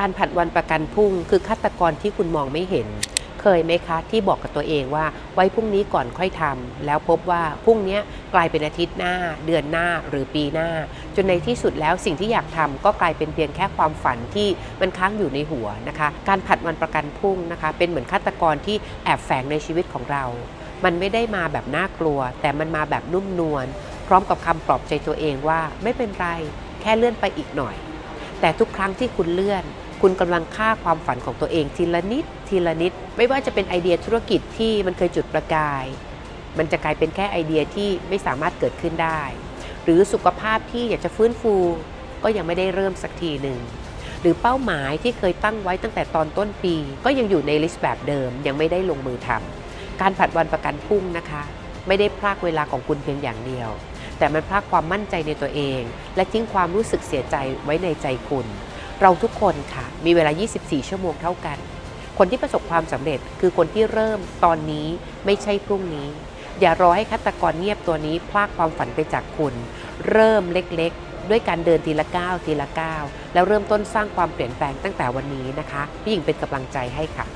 การผัดวันประกันพรุ่งคือฆาตกรที่คุณมองไม่เห็น เคยไหมคะที่บอกกับตัวเองว่าไว้พรุ่งนี้ก่อนค่อยทำแล้วพบว่าพรุ่งนี้กลายเป็นอาทิตย์หน้า เดือนหน้าหรือปีหน้า จนในที่สุดแล้วสิ่งที่อยากทำก็กลายเป็นเพียงแค่ความฝันที่มันค้างอยู่ในหัวนะคะ การผัดวันประกันพรุ่งนะคะ เป็นเหมือนฆาตกรที่แอบแฝงในชีวิตของเรา มันไม่ได้มาแบบน่ากลัว แต่มันมาแบบนุ่มนวลพร้อมกับคำปลอบใจตัวเองว่าไม่เป็นไรแค่เลื่อนไปอีกหน่อย แต่ทุกครั้งที่คุณเลื่อน คุณกำลังฆ่าความฝันของตัวเองทีละนิด ทีละนิด ไม่ว่าจะเป็นไอเดียธุรกิจที่มันเคยจุดประกาย มันจะกลายเป็นแค่ไอเดียที่ไม่สามารถเกิดขึ้นได้ หรือสุขภาพที่อยากจะฟื้นฟู ก็ยังไม่ได้เริ่มสักทีหนึ่งหรือเป้าหมายที่เคยตั้งไว้ตั้งแต่ตอนต้นปี ก็ยังอยู่ในลิสต์แบบเดิม ยังไม่ได้ลงมือทำการผัดวันประกันพรุ่งนะคะ ไม่ได้พรากเวลาของคุณเพียงอย่างเดียว แต่มันพรากความมั่นใจในตัวเอง และทิ้งความรู้สึกเสียใจไว้ในใจคุณ เราทุกคนค่ะ มีเวลา 24 ชั่วโมงเท่ากัน คนที่ประสบความสำเร็จคือคนที่เริ่มตอนนี้ไม่ใช่พรุ่งนี้ อย่ารอให้ฆาตกรเงียบตัวนี้พลากความฝันไปจากคุณ เริ่มเล็กๆ ด้วยการเดินทีละก้าวทีละก้าวแล้วเริ่มต้นสร้างความเปลี่ยนแปลงตั้งแต่วันนี้นะคะพี่หญิงเป็นกำลังใจให้ค่ะ